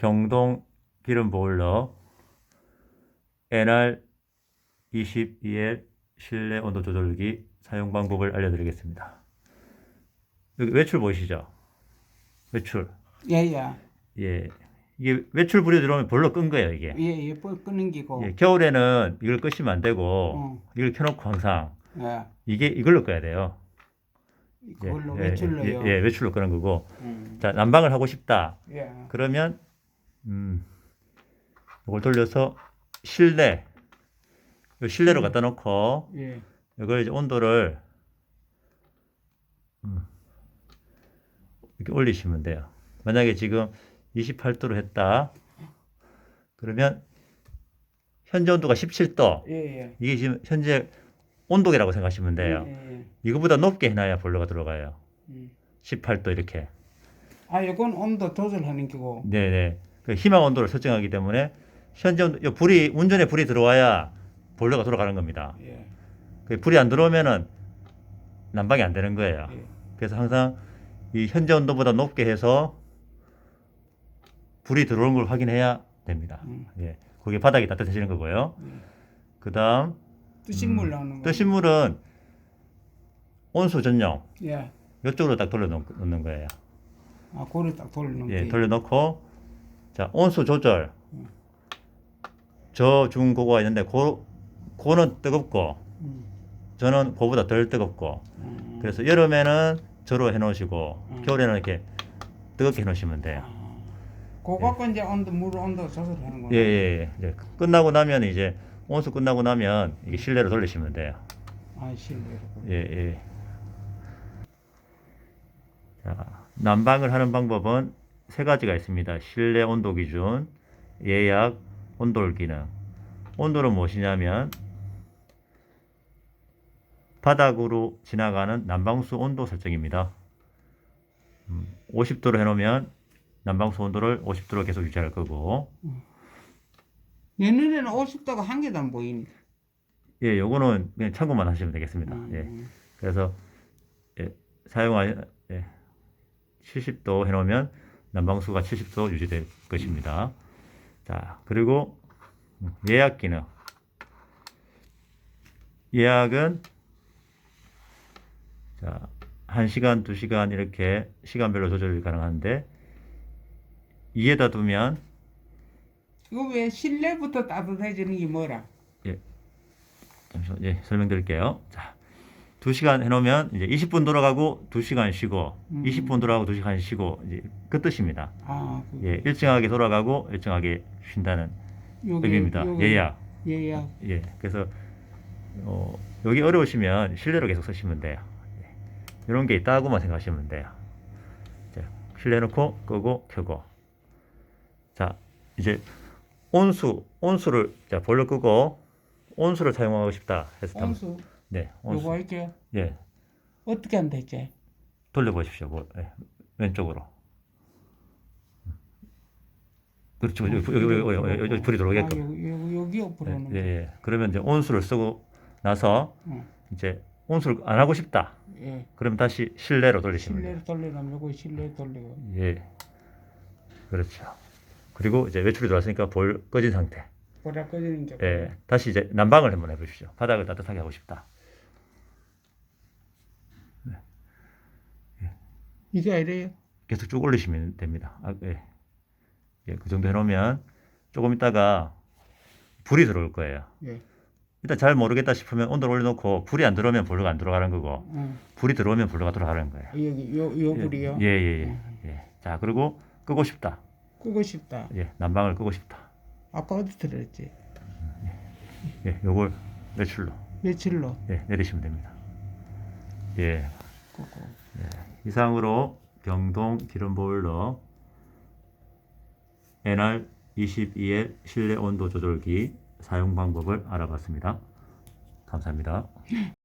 경동 기름 보일러 NR 22L 실내 온도 조절기 사용 방법을 알려드리겠습니다. 여기 외출 보이시죠? 외출. 예예 예. 이게 외출 불이 들어오면 볼로 끈 거예요, 이게. 예예 뻘 끄는 기고 예, 겨울에는 이걸 끄시면 안 되고 어. 이걸 켜놓고 항상 예 이게 이걸로 꺼야 돼요. 예, 그걸로 예, 외출로요 예, 예, 외출로 끄는 거고. 음. 자, 난방을 하고 싶다. 예 그러면 음, 이걸 돌려서 실내 요 실내로 갖다 놓고 예. 이걸 이제 온도를 음, 이렇게 올리시면 돼요. 만약에 지금 28도로 했다. 그러면 현재 온도가 17도. 예, 이게 지금 현재 온도계라고 생각하시면 돼요. 예, 예. 이거보다 높게 해놔야 볼러가 들어가요. 음. 18도 이렇게. 아, 이건 온도 조절하는 기고. 네네. 그 희망 온도를 설정하기 때문에 현재 온도, 요 불이 운전에 불이 들어와야 볼러가 돌아가는 겁니다. 예. 그 불이 안 들어오면은 난방이 안 되는 거예요. 예. 그래서 항상 이 현재 온도보다 높게 해서 불이 들어오는 걸 확인해야 됩니다. 음. 예. 그게 바닥이 따뜻해지는 거고요. 음. 그다음 뜨신 물 나오는 거. 뜨신 물은 온수 전용 예. 이쪽으로 딱 돌려 놓- 놓는 거예요. 아, 고를 딱 돌려놓은 예, 게. 돌려 놓고 자 온수 조절 저, 중, 고가 있는데 고, 고는 뜨겁고 음. 저는 고보다 덜 뜨겁고 음. 그래서 여름에는 저로 해 놓으시고 음. 겨울에는 이렇게 뜨겁게 해 놓으시면 돼요. 아. 그거 갖고 이제 온도 물 온도 조절하는 거. 예, 예, 예. 예. 끝나고 나면 이제 온수 끝나고 나면 이게 실내로 돌리시면 돼요. 아, 실내로. 예, 예. 자, 난방을 하는 방법은 세 가지가 있습니다. 실내 온도 기준, 예약, 온돌 기능. 온도는 무엇이냐면 바닥으로 지나가는 난방수 온도 설정입니다. 음, 50도로 해놓으면 난방수 온도를 50도로 계속 유지할 거고, 옛날에는 50도가 한 개도 안 보이니. 예, 요거는 그냥 참고만 하시면 되겠습니다. 예. 음. 그래서 예, 사용하 예, 70도 해놓으면 난방수가 70도 유지될 것입니다. 자 그리고 음, 예약 기능 예약은 자 1시간, 2시간 이렇게 시간별로 조절이 가능한데 이에다 두면 이거 왜 실내부터 따뜻해지는 게 뭐라? 잠시만 예, 설명드릴게요. 자, 2시간 해놓으면 이제 20분 돌아가고 2시간 쉬고 음. 20분 돌아가고 2시간 쉬고 이제 그 뜻입니다. 아, 그 예, 일정하게 돌아가고 일정하게 쉰다는 요게- 의미입니다. 요게 예약. 예약. 예, 그래서 어, 여기 어려우시면 실내로 계속 쓰시면 돼요. 예, 이런 게 있다고만 생각하시면 돼요. 자, 실내 놓고 끄고 켜고. 자, 이제 온수, 온수를 자 볼로 끄고 온수를 사용하고 싶다 해서 당- 온수. 네. 요거 이렇게 예, 어떻게 한다 했지? 돌려보십시오. 뭐, 예, 왼쪽으로. 그렇죠. 여기, 여기, 여기, 여기, 여기, 불이 아, 들어오게끔. 여기 여기 여기 예, 옆으로는. 예, 예. 그러면 이제 온수를 쓰고 나서 어, 이제 온수를 안 하고 싶다. 예. 그럼 다시 실내로 돌리시면 돼요. 실내로 돌리려면 요거 실내 돌리고. 예. 그렇죠. 그리고 이제 외출이 들어왔으니까 볼 꺼진 상태. 보라 꺼지는 게. 예. 다시 이제 난방을 한번 해보십시오. 바닥을 따뜻하게 하고 싶다. 이게 아니래요. 계속 쭉 올리시면 됩니다. 아, 예. 예, 그 정도 해놓으면 조금 있다가 불이 들어올 거예요. 예. 일단 잘 모르겠다 싶으면 온도를 올려놓고 불이 안 들어오면 볼로가 안 들어가는 거고 어. 불이 들어오면 볼로가 들어가는 거예요. 여기 요 요 불이요. 예, 예, 예, 예. 자, 그리고 끄고 싶다. 끄고 싶다. 예, 난방을 끄고 싶다. 아까 어디 들었지? 예, 요걸 매출로 며칠로 예, 내리시면 됩니다. 예, 끄고. 이상으로 경동 기름 보일러 NR 22L 실내 온도 조절기 사용 방법을 알아봤습니다. 감사합니다.